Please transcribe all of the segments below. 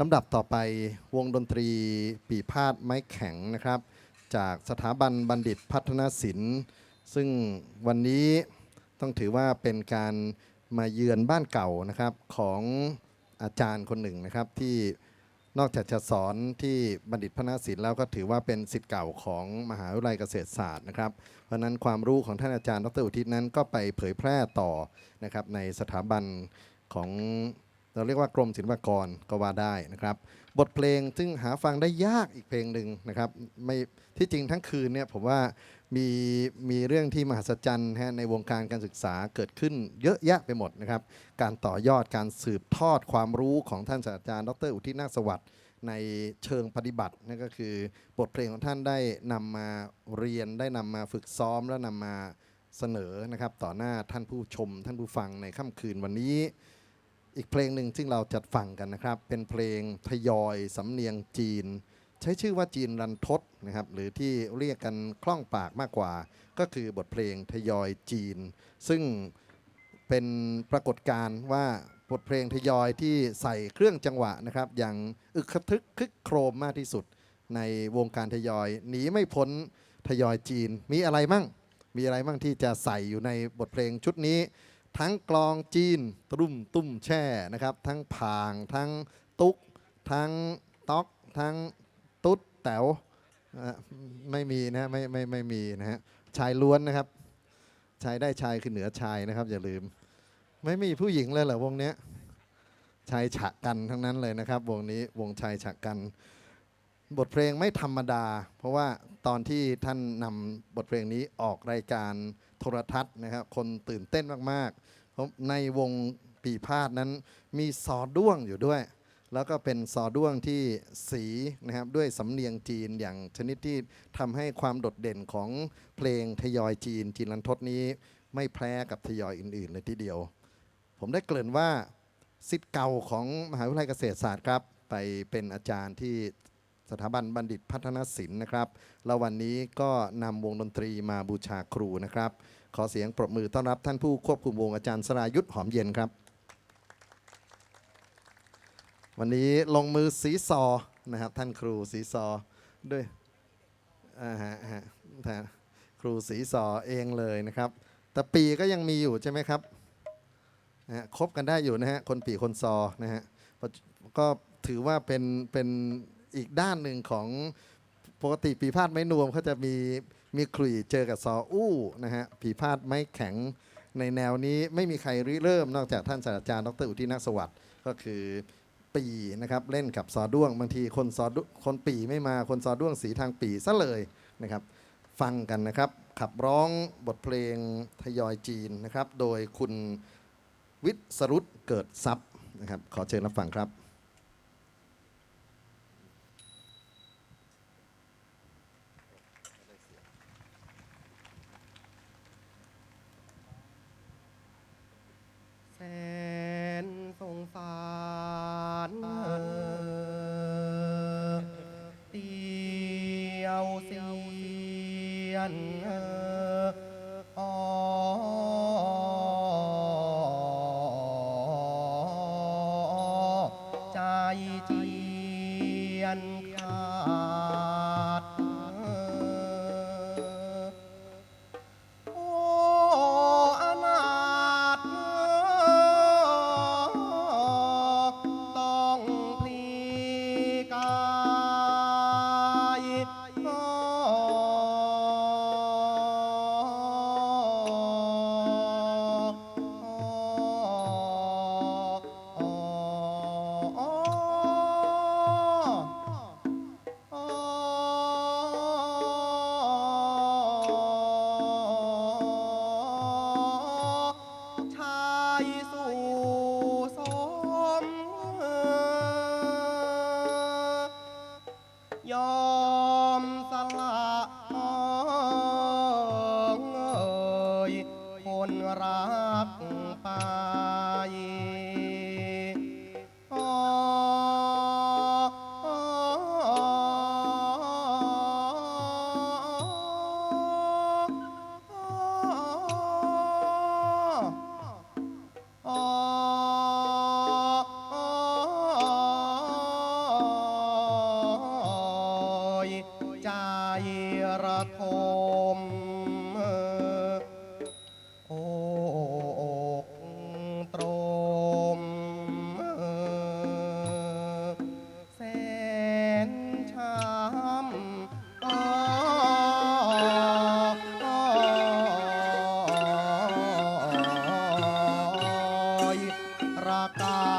ลำดับต่อไปวงดนตรีปีพาดไม้แข็งนะครับ จากสถาบันบัณฑิตพัฒนศิลป์ ซึ่งวันนี้ต้องถือว่าเป็นการมาเยือนบ้านเก่านะครับของอาจารย์คนหนึ่งนะครับ ที่นอกจากจะสอนที่บัณฑิตพัฒนศิลป์แล้วก็ถือว่าเป็นสิทธิ์เก่าของมหาวิทยาลัยเกษตรศาสตร์นะครับ เพราะฉะนั้นความรู้ของท่านอาจารย์ดรอุทิศนั้นก็ไปเผยแพร่ต่อนะครับในสถาบันของ เราเรียกว่ากรมศิลปากรก็ว่าได้นะครับ บทเพลงซึ่งหาฟังได้ยากอีกเพลงหนึ่งนะครับไม่ที่จริงทั้งคืนเนี่ยผมว่ามีมีเรื่องที่มหัศจรรย์ฮะในวงการการศึกษาเกิดขึ้นเยอะแยะไปหมดนะครับ การต่อยอดการสืบทอดความรู้ของท่านศาสตราจารย์ดรอุทิศนาคสวัสดิ์ในเชิงปฏิบัตินั่นก็คือบทเพลงของท่านได้นำมาเรียนได้นำมาฝึกซ้อมและนำมาเสนอนะครับต่อหน้าท่านผู้ชมท่านผู้ฟังในค่ำคืนวันนี้ อีกเพลงหนึ่งซึ่งเราจะฟังกันนะครับ เป็นเพลงทยอยสำเนียงจีน ใช้ชื่อว่าจีนรันทดนะครับ หรือที่เรียกกันคล่องปากมากกว่า ก็คือบทเพลงทยอยจีน ซึ่งเป็นปรากฏการณ์ว่าบทเพลงทยอยที่ใส่เครื่องจังหวะนะครับ อย่างอึกทึกคึกโครมมากที่สุด ในวงการทยอยหนีไม่พ้นทยอยจีน มีอะไรมั่ง มีอะไรมั่งที่จะใส่อยู่ในบทเพลงชุดนี้ ทั้งกลองจีนตุ้มตุ้มแช่นะครับ ทั้งผาง ทั้งตุ๊ก ทั้งต๊อก ทั้งตุ๊ดแต๋วไม่มีนะฮะไม่ไม่ไม่มีนะฮะชายล้วนนะครับ ชายได้ชายคือเหนือชายนะครับ อย่าลืม ไม่มีผู้หญิงเลยเหรอวงเนี้ยชายฉะกันทั้งนั้นเลยนะครับ วงนี้วงชายฉะกัน บทเพลงไม่ธรรมดา เพราะว่าตอนที่ท่านนำบทเพลงนี้ออกรายการโทรทัศน์นะครับ คนตื่นเต้นมากๆ เพราะในวงปีพาดนั้นมีซอด้วงอยู่ด้วย แล้วก็เป็นซอด้วงที่สีนะครับด้วยสำเนียงจีนอย่างชนิดที่ทำให้ความโดดเด่นของเพลงทยอยจีนจีนลันทดนี้ ไม่แพ้กับทยอยอื่นๆเลยทีเดียว ผมได้เกริ่นว่าสิทธิ์เก่าของมหาวิทยาลัยเกษตรศาสตร์ครับ ไปเป็นอาจารย์ที่สถาบันบัณฑิตพัฒนศิลป์นะครับ แล้ววันนี้ก็นำวงดนตรีมาบูชาครูนะครับ ขอเสียงปรบมือต้อนรับท่านผู้ควบคุมวงอาจารย์สรายุทธหอมเย็นครับ วันนี้ลงมือสีซอนะครับท่านครูสีซอด้วยอ่าฮะฮะท่านครูสีซอเองเลยนะครับ แต่ปีก็ยังมีอยู่ใช่ไหมครับนะฮะคบกันได้อยู่นะฮะคนปีคนซอนะฮะก็ถือว่าเป็นเป็นอีกด้านหนึ่งของปกติปีพาดไม้นวมเขาจะมี มีขลุ่ยเจอกับซออู้นะฮะปีพาดไม้แข็งในแนวนี้ไม่มีใครริเริ่มนอกจากท่านศาสตราจารย์ดรอุทินักสวัสดิ์ก็คือปีนะครับเล่นกับซอด้วงบางทีคนซอดุคนปีไม่มาคนซอด้วงสีทางปีซะเลยนะครับ ฟังกันนะครับ ขับร้องบทเพลงทยอยจีนนะครับ โดยคุณวิศรุตเกิดทรัพย์นะครับ ขอเชิญรับฟังครับ ยน ร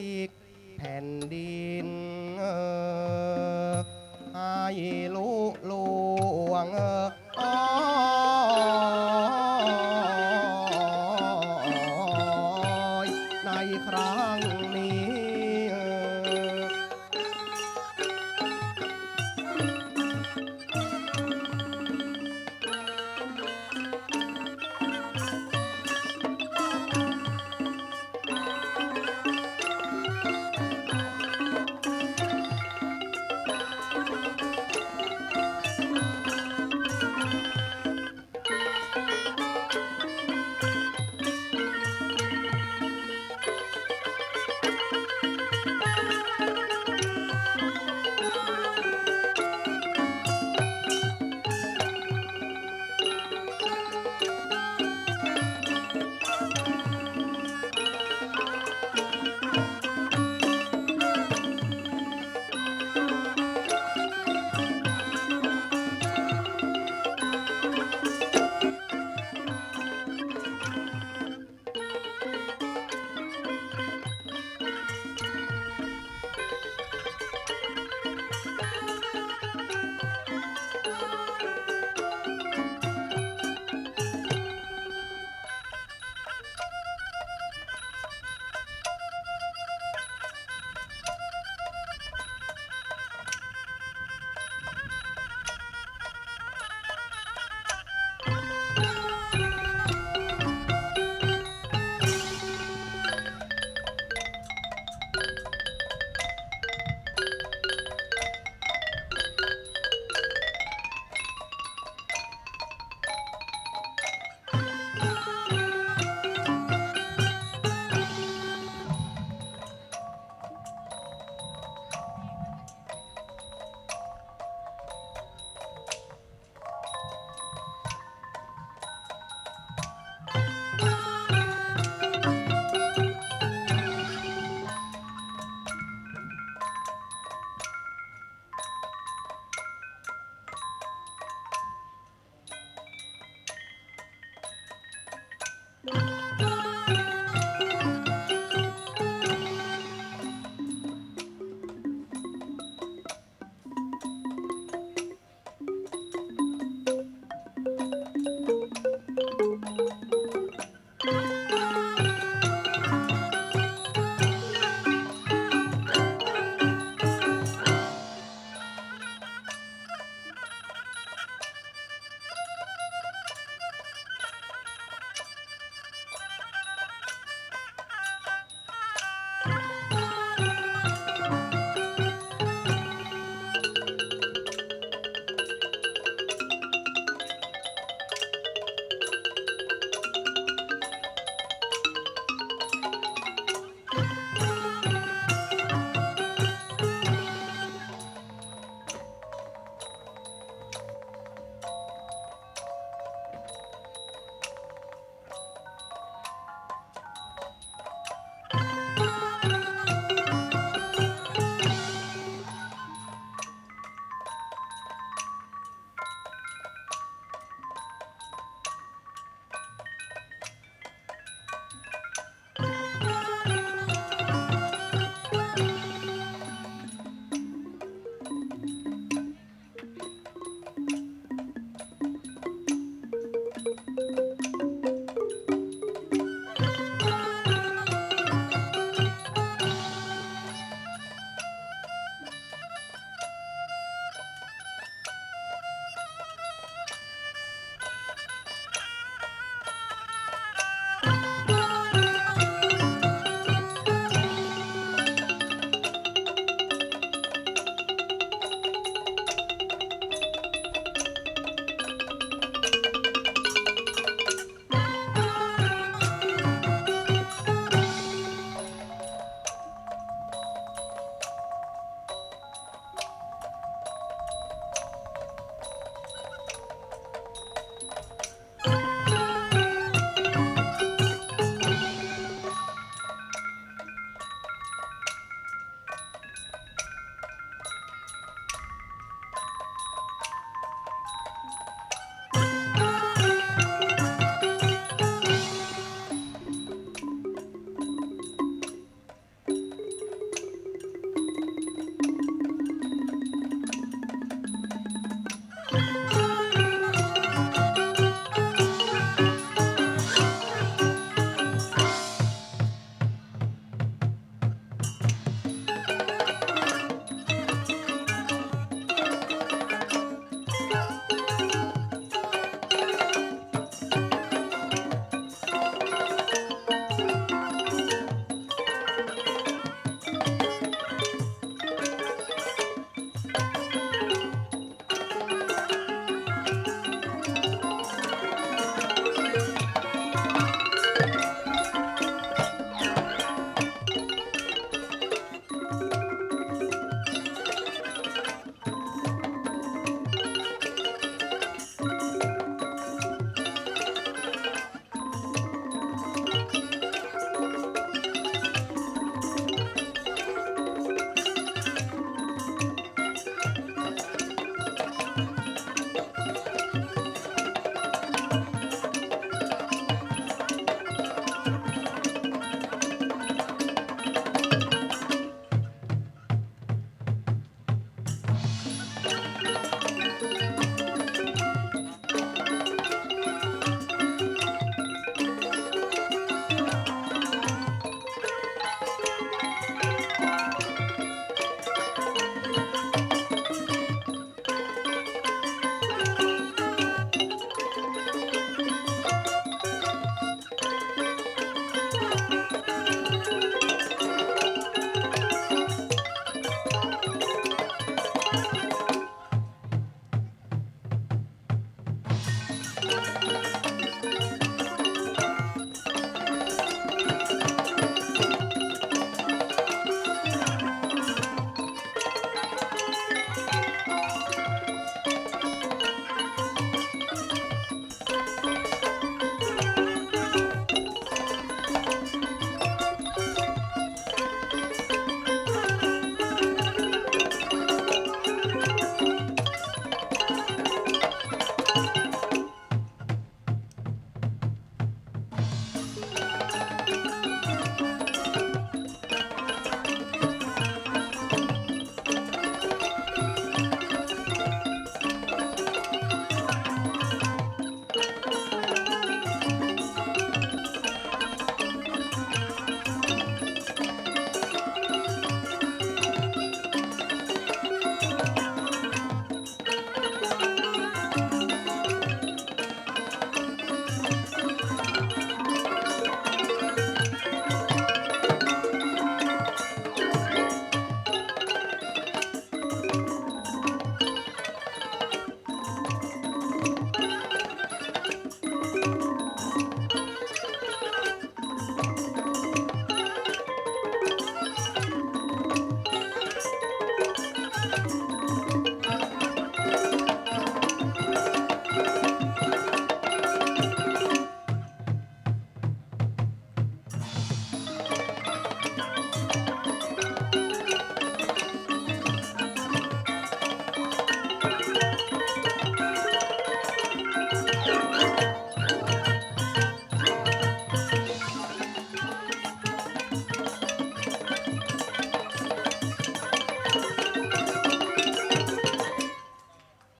ลิกแผ่นดินให้ลุล่วง